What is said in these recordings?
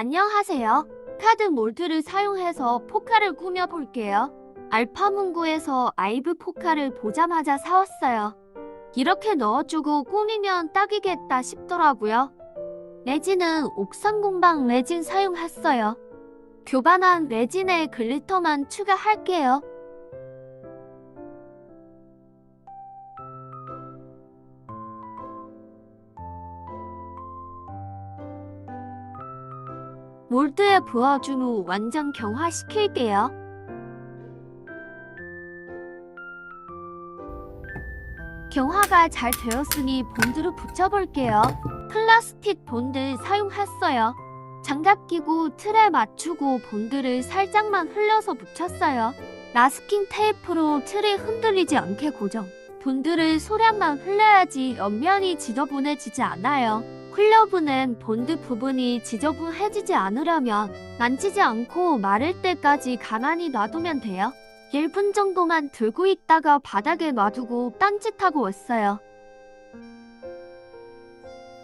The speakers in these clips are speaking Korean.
안녕하세요. 카드 몰드를 사용해서 포카를 꾸며볼게요. 알파문구에서 아이브 포카를 보자마자 사왔어요. 이렇게 넣어주고 꾸미면 딱이겠다 싶더라고요. 레진은 옥상 공방 레진 사용했어요. 교반한 레진에 글리터만 추가할게요. 몰드에 부어준 후 완전 경화시킬게요. 경화가 잘 되었으니 본드로 붙여볼게요. 플라스틱 본드 사용했어요. 장갑 끼고 틀에 맞추고 본드를 살짝만 흘려서 붙였어요. 마스킹 테이프로 틀이 흔들리지 않게 고정. 본드를 소량만 흘려야지 옆면이 지저분해지지 않아요. 흘려보낸 본드 부분이 지저분해지지 않으려면 만지지 않고 마를 때까지 가만히 놔두면 돼요. 1분 정도만 들고 있다가 바닥에 놔두고 딴짓하고 왔어요.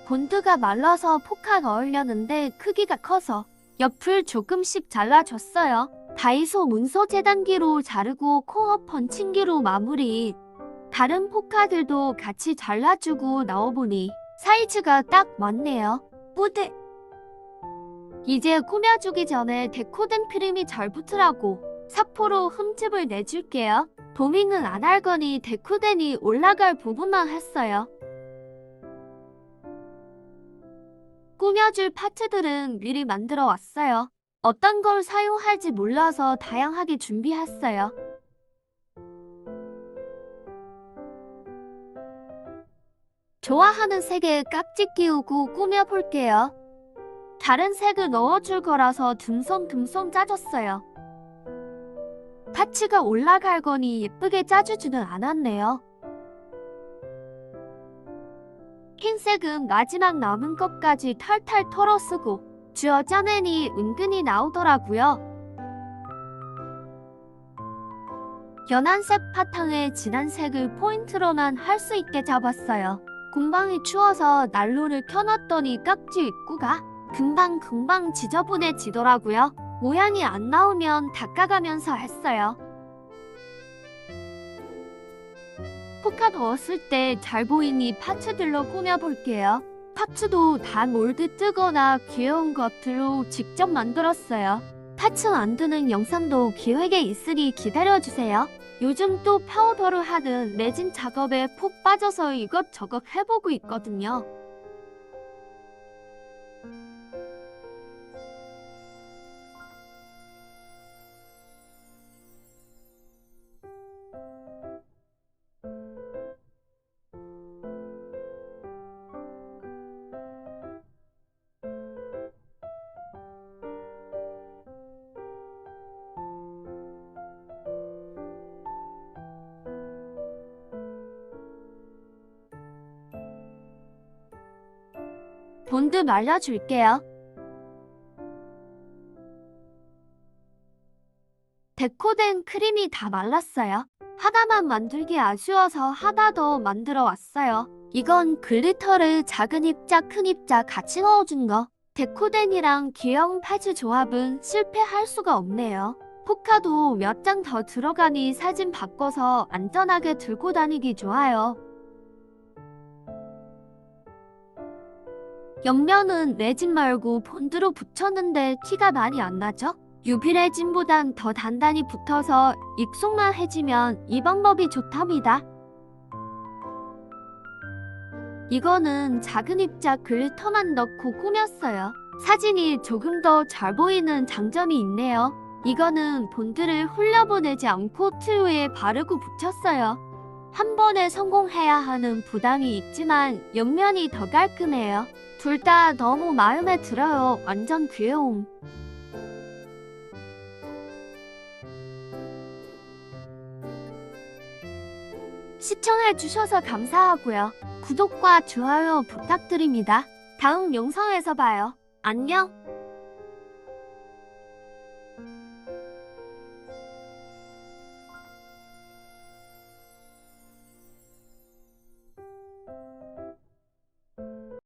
본드가 말라서 포카 넣으려는데 크기가 커서 옆을 조금씩 잘라줬어요. 다이소 문서 재단기로 자르고 코어 펀칭기로 마무리. 다른 포카들도 같이 잘라주고 넣어보니 사이즈가 딱 맞네요. 뿌듯! 이제 꾸며주기 전에 데코된 크림이 잘 붙으라고 사포로 흠집을 내줄게요. 도밍은 안 할 거니 데코덴이 올라갈 부분만 했어요. 꾸며줄 파츠들은 미리 만들어 왔어요. 어떤 걸 사용할지 몰라서 다양하게 준비했어요. 좋아하는 색에 깍지 끼우고 꾸며볼게요. 다른 색을 넣어줄 거라서 듬성듬성 짜줬어요. 파츠가 올라갈 거니 예쁘게 짜주지는 않았네요. 흰색은 마지막 남은 것까지 탈탈 털어 쓰고 쥐어 짜내니 은근히 나오더라고요. 연한 색 바탕에 진한 색을 포인트로만 할 수 있게 잡았어요. 공방이 추워서 난로를 켜놨더니 깍지 입구가 금방금방 지저분해지더라고요. 모양이 안 나오면 닦아가면서 했어요. 포카 넣었을 때 잘 보이니 파츠들로 꾸며볼게요. 파츠도 다 몰드 뜨거나 귀여운 것들로 직접 만들었어요. 파츠 만드는 영상도 기획에 있으니 기다려주세요. 요즘 또 파우더를 하는 레진 작업에 푹 빠져서 이것저것 해보고 있거든요. 본드 말려줄게요. 데코된 크림이 다 말랐어요. 하나만 만들기 아쉬워서 하나 더 만들어 왔어요. 이건 글리터를 작은 입자 큰 입자 같이 넣어준 거. 데코덴이랑 귀여운 파츠 조합은 실패할 수가 없네요. 포카도 몇 장 더 들어가니 사진 바꿔서 안전하게 들고 다니기 좋아요. 옆면은 레진 말고 본드로 붙였는데 티가 많이 안 나죠? 유비 레진보단 더 단단히 붙어서 익숙만 해지면 이 방법이 좋답니다. 이거는 작은 입자 글리터만 넣고 꾸몄어요. 사진이 조금 더 잘 보이는 장점이 있네요. 이거는 본드를 흘려보내지 않고 틀 위에 바르고 붙였어요. 한 번에 성공해야 하는 부담이 있지만 옆면이 더 깔끔해요. 둘 다 너무 마음에 들어요. 완전 귀여움. 시청해주셔서 감사하고요. 구독과 좋아요 부탁드립니다. 다음 영상에서 봐요. 안녕!